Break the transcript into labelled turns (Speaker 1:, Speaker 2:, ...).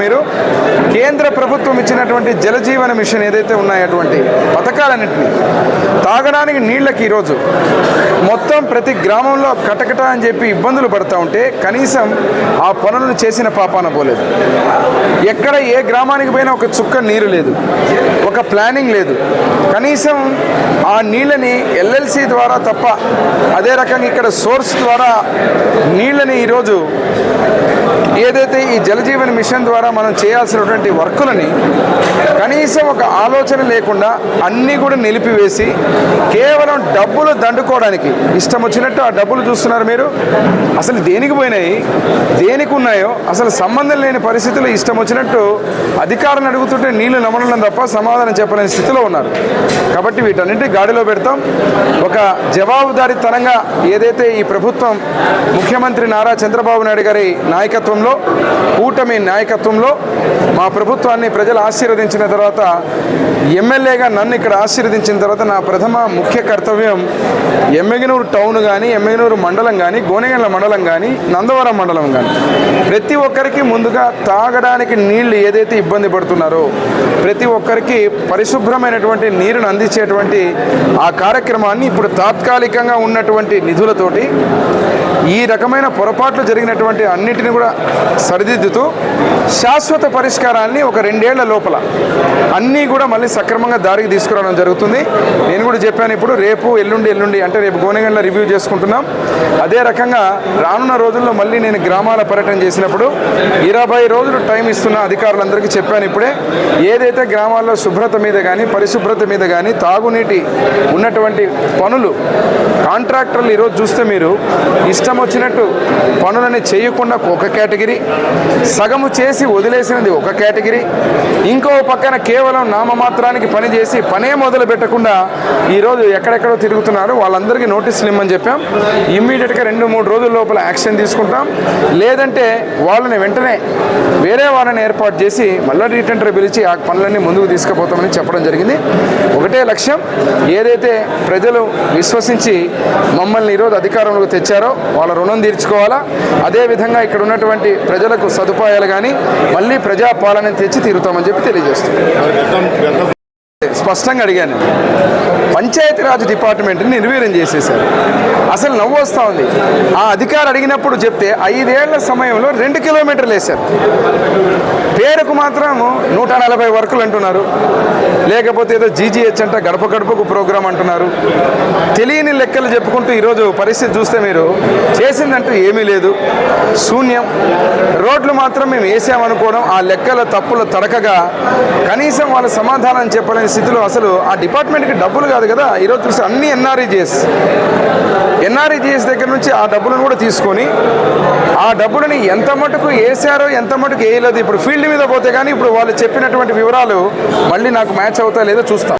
Speaker 1: మీరు కేంద్ర ప్రభుత్వం ఇచ్చినటువంటి జలజీవన మిషన్ ఏదైతే ఉన్నాయటువంటి పథకాలన్నింటినీ తాగడానికి నీళ్ళకి ఈరోజు మొత్తం ప్రతి గ్రామంలో కటకట అని చెప్పి ఇబ్బందులు పడతా ఉంటే కనీసం ఆ పనులను చేసిన పాపాన పోలేదు. ఎక్కడ ఏ గ్రామానికి పోయినా ఒక చుక్క నీరు లేదు. ఒక ప్లానింగ్ లేదు. కనీసం ఆ నీళ్ళని ఎల్ఎల్సి ద్వారా తప్ప అదే రకంగా ఇక్కడ సోర్స్ ద్వారా నీళ్ళని ఈరోజు ఏదైతే ఈ జలజీవన్ మిషన్ ద్వారా మనం చేయాల్సినటువంటి వర్కులని కనీసం ఒక ఆలోచన లేకుండా అన్నీ కూడా నిలిపివేసి కేవలం డబ్బులు దండుకోవడానికి ఇష్టం వచ్చినట్టు ఆ డబ్బులు చూస్తున్నారు మీరు? అసలు దేనికి పోయినాయి? దేనికి ఉన్నాయో? అసలు సంబంధం లేని పరిస్థితుల్లో ఇష్టం వచ్చినట్టు అధికారులను అడుగుతుంటే నీళ్ళు నమ్మడం తప్ప సమాధానం చెప్పలేని స్థితిలో ఉన్నారు. కాబట్టి వీటన్నింటి గాడిలో పెడతాం. ఒక జవాబుదారీతనంగా ఏదైతే ఈ ప్రభుత్వం ముఖ్యమంత్రి నారా చంద్రబాబు నాయుడు గారి నాయకత్వంలో కూటమి నాయకత్వంలో మా ప్రభుత్వాన్ని ప్రజలు ఆశీర్వదించిన తర్వాత ఎమ్మెల్యేగా నన్ను ఇక్కడ ఆశీర్వదించిన తర్వాత నా ప్రథమ ముఖ్య కర్తవ్యం ఎమ్మెగనూరు టౌన్ కానీ ఎమ్మెగనూరు మండలం కానీ గోనెగండ్ల మండలం కానీ నందవరం మండలం కానీ ప్రతి ఒక్కరికి ముందుగా తాగడానికి నీళ్ళు ఏదైతే ఇబ్బంది పడుతున్నారో ప్రతి ఒక్కరికి పరిశుభ్రమైనటువంటి నీరును అందించేటువంటి ఆ కార్యక్రమాన్ని ఇప్పుడు తాత్కాలికంగా ఉన్నటువంటి నిధులతోటి ఈ రకమైన పొరపాట్లు జరిగినటువంటి అన్నిటిని కూడా సరిదిద్దుతూ శాశ్వత పరిష్కారాన్ని ఒక రెండేళ్ళ లోపల అన్నీ కూడా మళ్ళీ సక్రమంగా దారికి తీసుకురావడం జరుగుతుంది. నేను కూడా చెప్పాను ఇప్పుడు రేపు ఎల్లుండి ఎల్లుండి అంటే రేపు గోనెగండ్ల రివ్యూ చేసుకుంటున్నాం. అదే రకంగా రానున్న రోజుల్లో మళ్ళీ నేను గ్రామాల పర్యటన చేసినప్పుడు ఇరవై రోజులు టైం ఇస్తున్న అధికారులందరికీ చెప్పాను ఇప్పుడే. ఏదైతే గ్రామాల్లో శుభ్రత మీద కానీ పరిశుభ్రత మీద కానీ తాగునీటి ఉన్నటువంటి పనులు కాంట్రాక్టర్లు ఈరోజు చూస్తే మీరు ఇష్టం వచ్చినట్టు పనులని చేయకుండా ఒక కేటగిరీ సగము చేసి వదిలేసినది ఒక కేటగిరీ ఇంకో పక్కన కేవలం నామమాత్రానికి పని చేసి పనే మొదలు పెట్టకుండా ఈరోజు ఎక్కడెక్కడో తిరుగుతున్నారు. వాళ్ళందరికీ నోటీసులు ఇమ్మని చెప్పాం. ఇమ్మీడియట్గా రెండు మూడు రోజుల లోపల యాక్షన్ తీసుకుంటాం. లేదంటే వాళ్ళని వెంటనే వేరే వాళ్ళని ఏర్పాటు చేసి మళ్ళీ రీటెంటర్ పిలిచి ఆ పనులన్నీ ముందుకు తీసుకుపోతామని చెప్పడం జరిగింది. ఒకటే లక్ష్యం ఏదైతే ప్రజలు విశ్వసించి మమ్మల్ని ఈరోజు అధికారంలోకి తెచ్చారో వాళ్ళ రుణం తీర్చుకోవాలా? అదేవిధంగా ఇక్కడ ఉన్నటువంటి ప్రజలకు సదుపాయాలు కానీ మళ్ళీ ప్రజాపాలన తెచ్చి తీరుతామని చెప్పి తెలియజేస్తుంది స్పష్టంగా అడిగాను. పంచాయతీరాజ్ డిపార్ట్మెంట్ని నిర్వీర్యం చేసేశారు. అసలు నవ్వు వస్తూ ఉంది. ఆ అధికారి అడిగినప్పుడు చెప్తే ఐదేళ్ళ సమయంలో రెండు కిలోమీటర్లు వేశారు. పేరుకు మాత్రము నూట నలభై వర్కులు అంటున్నారు. లేకపోతే ఏదో జీజీహెచ్ అంట గడప గడపకు ప్రోగ్రాం అంటున్నారు. తెలియని లెక్కలు చెప్పుకుంటూ ఈరోజు పరిస్థితి చూస్తే మీరు చేసిందంటూ ఏమీ లేదు. శూన్యం. రోడ్లు మాత్రం మేము వేసామనుకోవడం ఆ లెక్కల తప్పుల తడకగా కనీసం వాళ్ళ సమాధానం చెప్పలేని స్థితిలో అసలు ఆ డిపార్ట్మెంట్కి డబ్బులు కాదు కదా. ఈరోజు చూస్తే అన్ని ఎన్ఆర్ఈజిఎస్. ఎన్ఆర్ఈజిఎస్ దగ్గర నుంచి ఆ డబ్బులను కూడా తీసుకొని ఆ డబ్బులని ఎంత మటుకు వేసారో ఎంత మటుకు వేయలేదు. ఇప్పుడు ఫీల్డ్ మీద పోతే కానీ ఇప్పుడు వాళ్ళు చెప్పినటువంటి వివరాలు మళ్ళీ నాకు మ్యాచ్ అవుతా లేదో చూస్తాం.